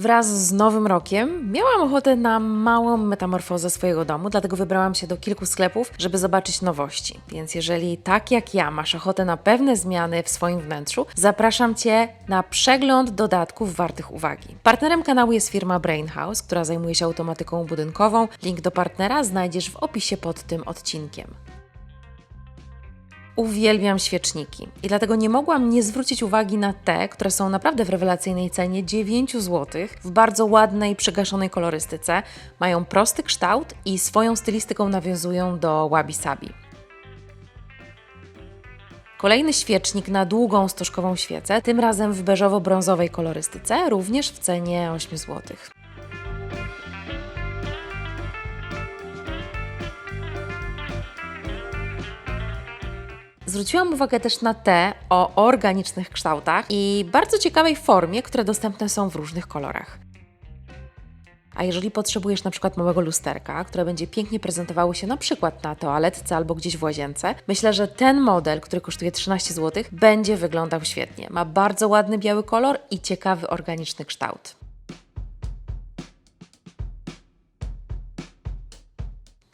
Wraz z nowym rokiem miałam ochotę na małą metamorfozę swojego domu, dlatego wybrałam się do kilku sklepów, żeby zobaczyć nowości. Więc jeżeli tak jak ja masz ochotę na pewne zmiany w swoim wnętrzu, zapraszam Cię na przegląd dodatków wartych uwagi. Partnerem kanału jest firma Brain House, która zajmuje się automatyką budynkową. Link do partnera znajdziesz w opisie pod tym odcinkiem. Uwielbiam świeczniki i dlatego nie mogłam nie zwrócić uwagi na te, które są naprawdę w rewelacyjnej cenie 9 zł, w bardzo ładnej, przygaszonej kolorystyce, mają prosty kształt i swoją stylistyką nawiązują do wabi-sabi. Kolejny świecznik na długą stożkową świecę, tym razem w beżowo-brązowej kolorystyce, również w cenie 8 zł. Zwróciłam uwagę też na te o organicznych kształtach i bardzo ciekawej formie, które dostępne są w różnych kolorach. A jeżeli potrzebujesz na przykład małego lusterka, które będzie pięknie prezentowało się na przykład na toaletce albo gdzieś w łazience, myślę, że ten model, który kosztuje 13 zł, będzie wyglądał świetnie. Ma bardzo ładny biały kolor i ciekawy organiczny kształt.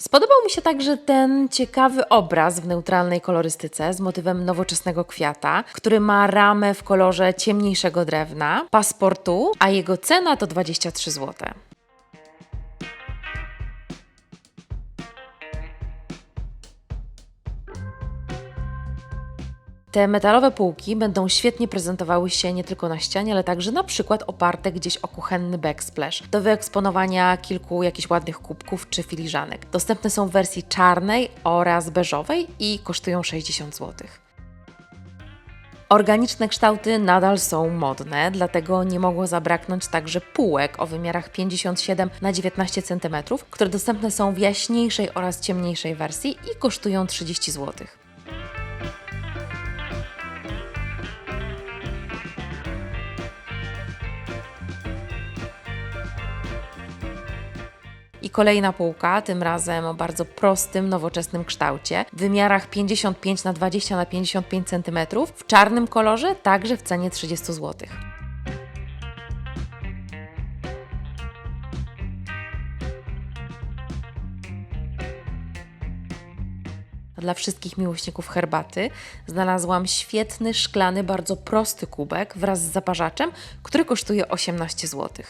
Spodobał mi się także ten ciekawy obraz w neutralnej kolorystyce z motywem nowoczesnego kwiata, który ma ramę w kolorze ciemniejszego drewna, pasportu, a jego cena to 23 zł. Te metalowe półki będą świetnie prezentowały się nie tylko na ścianie, ale także na przykład oparte gdzieś o kuchenny backsplash do wyeksponowania kilku jakichś ładnych kubków czy filiżanek. Dostępne są w wersji czarnej oraz beżowej i kosztują 60 zł. Organiczne kształty nadal są modne, dlatego nie mogło zabraknąć także półek o wymiarach 57 na 19 cm, które dostępne są w jaśniejszej oraz ciemniejszej wersji i kosztują 30 zł. Kolejna półka, tym razem o bardzo prostym, nowoczesnym kształcie, w wymiarach 55 na 20 na 55 cm, w czarnym kolorze, także w cenie 30 zł. Dla wszystkich miłośników herbaty znalazłam świetny, szklany, bardzo prosty kubek wraz z zaparzaczem, który kosztuje 18 zł.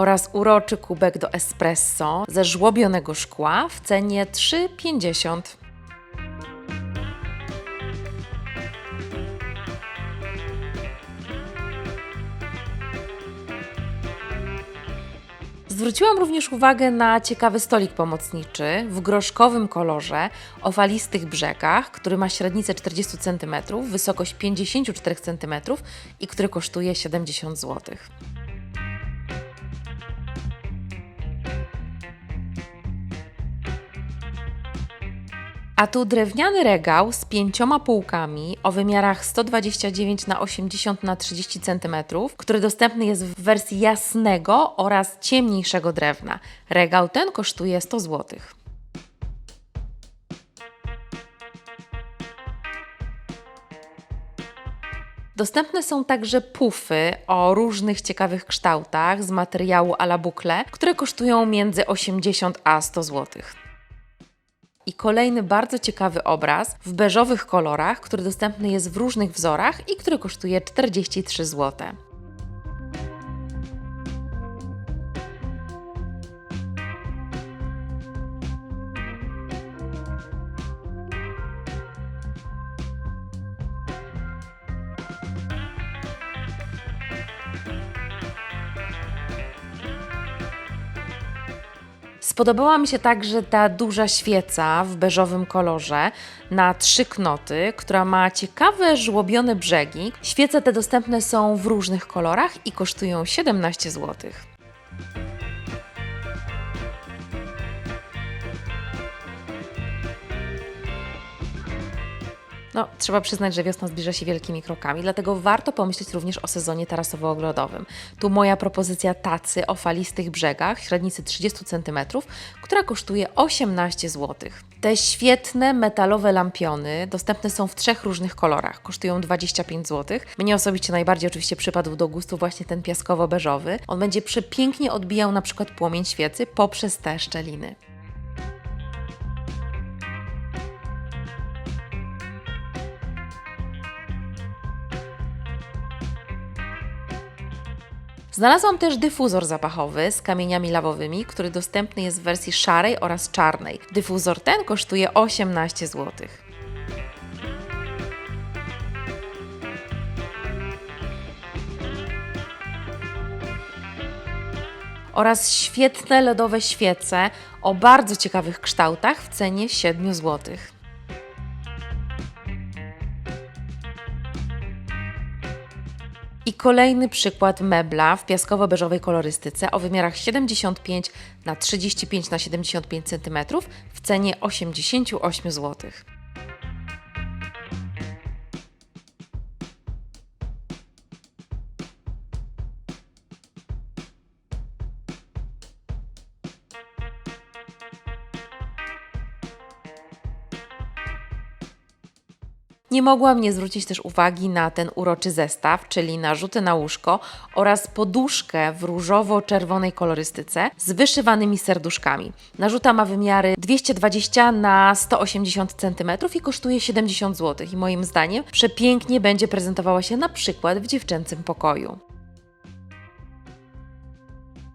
Oraz uroczy kubek do espresso ze żłobionego szkła w cenie 3,50. Zwróciłam również uwagę na ciekawy stolik pomocniczy w groszkowym kolorze o falistych brzegach, który ma średnicę 40 cm, wysokość 54 cm i który kosztuje 70 zł. A tu drewniany regał z pięcioma półkami o wymiarach 129 na 80 na 30 cm, który dostępny jest w wersji jasnego oraz ciemniejszego drewna. Regał ten kosztuje 100 zł. Dostępne są także pufy o różnych ciekawych kształtach z materiału ala bukle, które kosztują między 80 a 100 zł. I kolejny bardzo ciekawy obraz w beżowych kolorach, który dostępny jest w różnych wzorach i który kosztuje 43 zł. Spodobała mi się także ta duża świeca w beżowym kolorze na trzy knoty, która ma ciekawe żłobione brzegi. Świece te dostępne są w różnych kolorach i kosztują 17 zł. No, trzeba przyznać, że wiosna zbliża się wielkimi krokami, dlatego warto pomyśleć również o sezonie tarasowo-ogrodowym. Tu moja propozycja tacy o falistych brzegach, średnicy 30 cm, która kosztuje 18 zł. Te świetne metalowe lampiony dostępne są w trzech różnych kolorach, kosztują 25 zł. Mnie osobiście najbardziej oczywiście przypadł do gustu właśnie ten piaskowo-beżowy. On będzie przepięknie odbijał na przykład płomień świecy poprzez te szczeliny. Znalazłam też dyfuzor zapachowy z kamieniami lawowymi, który dostępny jest w wersji szarej oraz czarnej. Dyfuzor ten kosztuje 18 zł. Oraz świetne lodowe świece o bardzo ciekawych kształtach w cenie 7 zł. Kolejny przykład mebla w piaskowo-beżowej kolorystyce o wymiarach 75 na 35 na 75 cm w cenie 88 zł. Nie mogłam nie zwrócić też uwagi na ten uroczy zestaw, czyli narzuty na łóżko oraz poduszkę w różowo-czerwonej kolorystyce z wyszywanymi serduszkami. Narzuta ma wymiary 220 na 180 cm i kosztuje 70 zł. I moim zdaniem przepięknie będzie prezentowała się na przykład w dziewczęcym pokoju.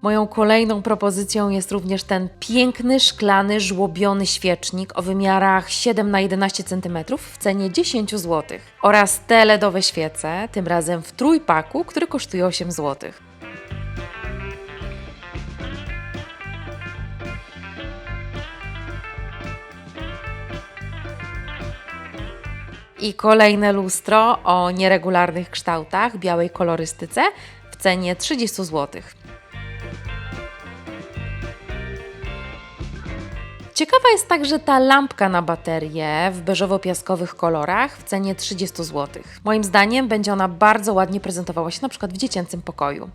Moją kolejną propozycją jest również ten piękny, szklany, żłobiony świecznik o wymiarach 7 na 11 cm w cenie 10 zł. Oraz te LEDowe świece, tym razem w trójpaku, który kosztuje 8 zł. I kolejne lustro o nieregularnych kształtach, białej kolorystyce w cenie 30 zł. Ciekawa jest także ta lampka na baterię w beżowo-piaskowych kolorach w cenie 30 zł. Moim zdaniem będzie ona bardzo ładnie prezentowała się na przykład w dziecięcym pokoju.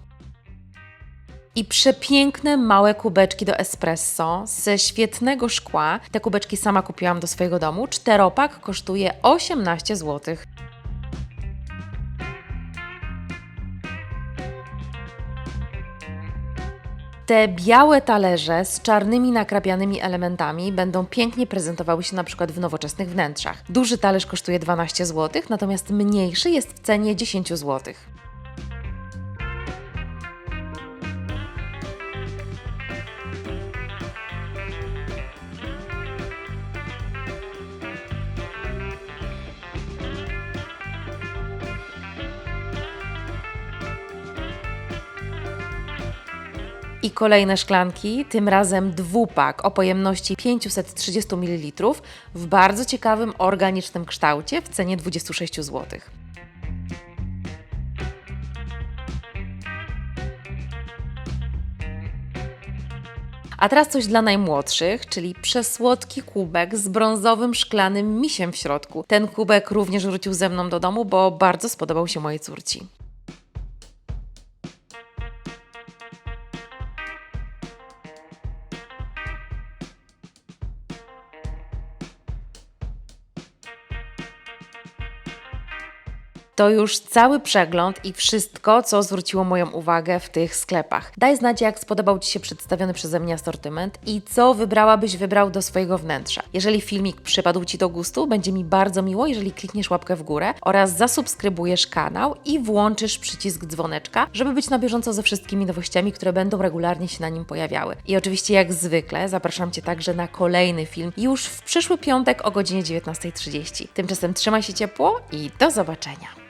I przepiękne małe kubeczki do espresso ze świetnego szkła. Te kubeczki sama kupiłam do swojego domu. Czteropak kosztuje 18 zł. Te białe talerze z czarnymi nakrapianymi elementami będą pięknie prezentowały się na przykład w nowoczesnych wnętrzach. Duży talerz kosztuje 12 zł, natomiast mniejszy jest w cenie 10 zł. I kolejne szklanki, tym razem dwupak o pojemności 530 ml w bardzo ciekawym organicznym kształcie w cenie 26 zł. A teraz coś dla najmłodszych, czyli przesłodki kubek z brązowym szklanym misiem w środku. Ten kubek również wrócił ze mną do domu, bo bardzo spodobał się mojej córci. To już cały przegląd i wszystko, co zwróciło moją uwagę w tych sklepach. Daj znać, jak spodobał Ci się przedstawiony przeze mnie asortyment i co wybrałabyś, wybrał do swojego wnętrza. Jeżeli filmik przypadł Ci do gustu, będzie mi bardzo miło, jeżeli klikniesz łapkę w górę oraz zasubskrybujesz kanał i włączysz przycisk dzwoneczka, żeby być na bieżąco ze wszystkimi nowościami, które będą regularnie się na nim pojawiały. I oczywiście, jak zwykle, zapraszam Cię także na kolejny film już w przyszły piątek o godzinie 19.30. Tymczasem trzymaj się ciepło i do zobaczenia.